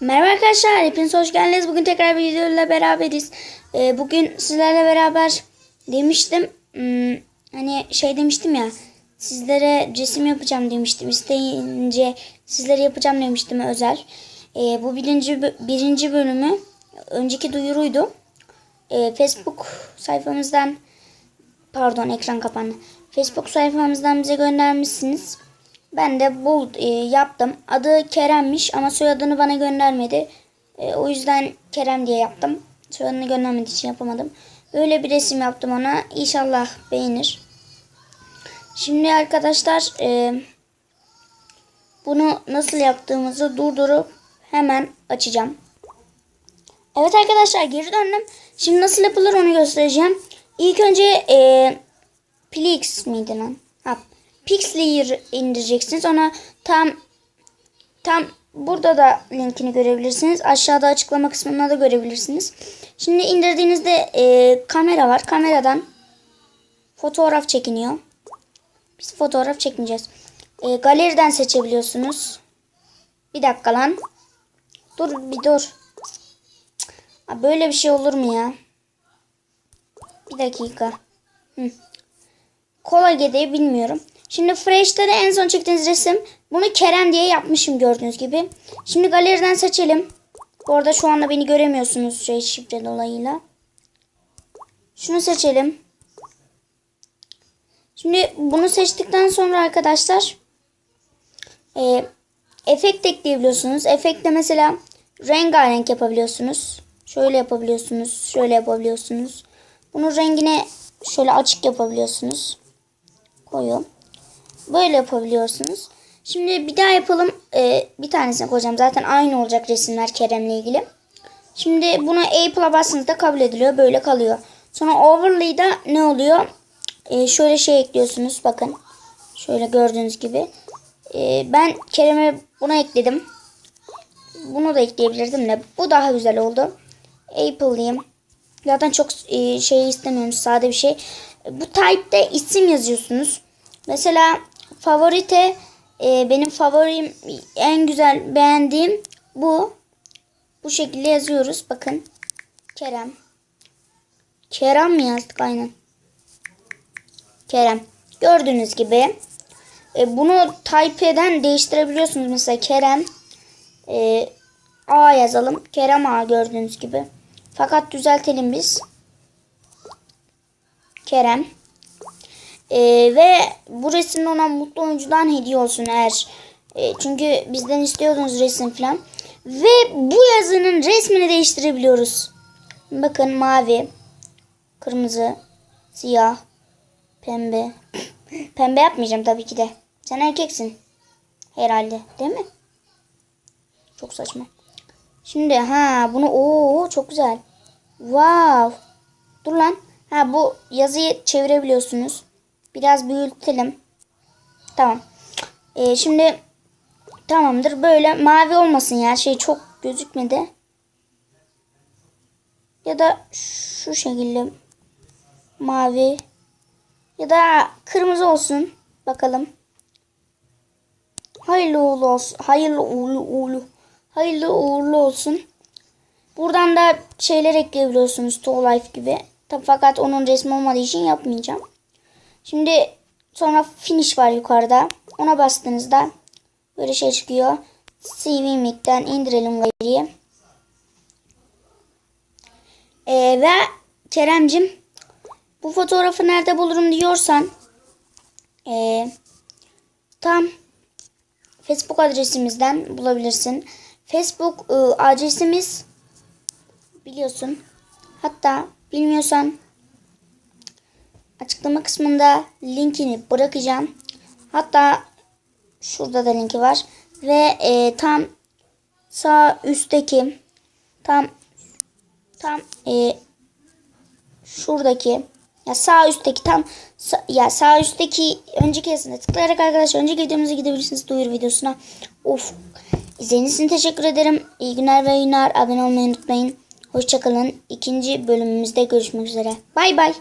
Merhaba arkadaşlar, hepiniz hoş geldiniz. Bugün tekrar bir videoyla beraberiz. Ee, bugün sizlerle beraber demiştim, hmm, hani şey demiştim ya, sizlere resim yapacağım demiştim. İsteyince sizlere yapacağım demiştim özel. Ee, bu birinci, birinci bölümü, önceki duyuruydu. Ee, Facebook sayfamızdan, pardon ekran kapandı. Facebook sayfamızdan bize göndermişsiniz. Ben de bul e, yaptım. Adı Kerem'miş ama soyadını bana göndermedi. E, o yüzden Kerem diye yaptım. Soyadını göndermediği için yapamadım. Böyle bir resim yaptım ona. İnşallah beğenir. Şimdi arkadaşlar e, bunu nasıl yaptığımızı durdurup hemen açacağım. Evet arkadaşlar geri döndüm. Şimdi nasıl yapılır onu göstereceğim. İlk önce e, Plix miydi lan? Ha, Pixlr indireceksiniz. Ona tam tam burada da linkini görebilirsiniz. Aşağıda açıklama kısmında da görebilirsiniz. Şimdi indirdiğinizde e, kamera var. Kameradan fotoğraf çekiniyor. Biz fotoğraf çekmeyeceğiz. E, galeriden seçebiliyorsunuz. Bir dakika lan. Dur bir dur. Böyle bir şey olur mu ya? Bir dakika. Hı. Kolay gedeyi bilmiyorum. Şimdi Fresh'te de en son çektiğiniz resim. Bunu Kerem diye yapmışım gördüğünüz gibi. Şimdi galeriden seçelim. Bu arada şu anda beni göremiyorsunuz şey şifre dolayıyla. Şunu seçelim. Şimdi bunu seçtikten sonra arkadaşlar e, efekt ekleyebiliyorsunuz. Efekte mesela rengarenk yapabiliyorsunuz. Şöyle yapabiliyorsunuz. Şöyle yapabiliyorsunuz. Bunun rengine şöyle açık yapabiliyorsunuz. Koyu. Böyle yapabiliyorsunuz. Şimdi bir daha yapalım. Ee, bir tanesini koyacağım. Zaten aynı olacak resimler Kerem'le ilgili. Şimdi buna Apple'a bastığınızda kabul ediliyor. Böyle kalıyor. Sonra overlay'da ne oluyor? Ee, şöyle şey ekliyorsunuz. Bakın. Şöyle gördüğünüz gibi. Ee, ben Kerem'e buna ekledim. Bunu da ekleyebilirdim de. Bu daha güzel oldu. Apple diyeyim. Zaten çok e, şey istemiyorum. Sade bir şey. Bu type'de isim yazıyorsunuz. Mesela favorite e, benim favorim en güzel beğendiğim bu. Bu şekilde yazıyoruz. Bakın. Kerem. Kerem mi yazdık aynen. Kerem. Gördüğünüz gibi. E, bunu type'den değiştirebiliyorsunuz. Mesela Kerem. E, A yazalım. Kerem A gördüğünüz gibi. Fakat düzeltelim biz. Kerem. Ee, ve bu resim ona mutlu oyuncudan hediye olsun eğer. e, çünkü bizden istiyordunuz resim falan. Ve bu yazının resmini değiştirebiliyoruz. Bakın mavi, kırmızı, siyah, pembe. pembe yapmayacağım tabii ki de. Sen erkeksin. Herhalde değil mi? Çok saçma. Şimdi ha bunu o çok güzel. Wow. Dur lan. Ha bu yazıyı çevirebiliyorsunuz. Biraz büyütelim. Tamam. Ee, şimdi tamamdır. Böyle mavi olmasın ya. Şey çok gözükmedi. Ya da şu şekilde mavi ya da kırmızı olsun. Bakalım. Hayırlı uğurlu olsun. Hayırlı uğurlu uğurlu. Hayırlı uğurlu olsun. Buradan da şeyler ekleyebiliyorsunuz. To Life gibi. Tabii fakat onun resmi olmadığı için yapmayacağım. Şimdi sonra finish var yukarıda. Ona bastığınızda böyle şey çıkıyor. CVMic'ten indirelim galeriyi. Ee, ve Keremcim bu fotoğrafı nerede bulurum diyorsan ee, tam Facebook adresimizden bulabilirsin. Facebook e, adresimiz biliyorsun. Hatta bilmiyorsan açıklama kısmında linkini bırakacağım. Hatta şurada da linki var. Ve e, tam sağ üstteki tam tam e, şuradaki ya sağ üstteki tam sa- ya sağ üstteki önceki yazısına tıklayarak arkadaşlar önceki videomuza gidebilirsiniz duyuru videosuna. Of. İzlediğiniz için teşekkür ederim. İyi günler ve yayınlar. Abone olmayı unutmayın. Hoşçakalın. İkinci bölümümüzde görüşmek üzere. Bay bay.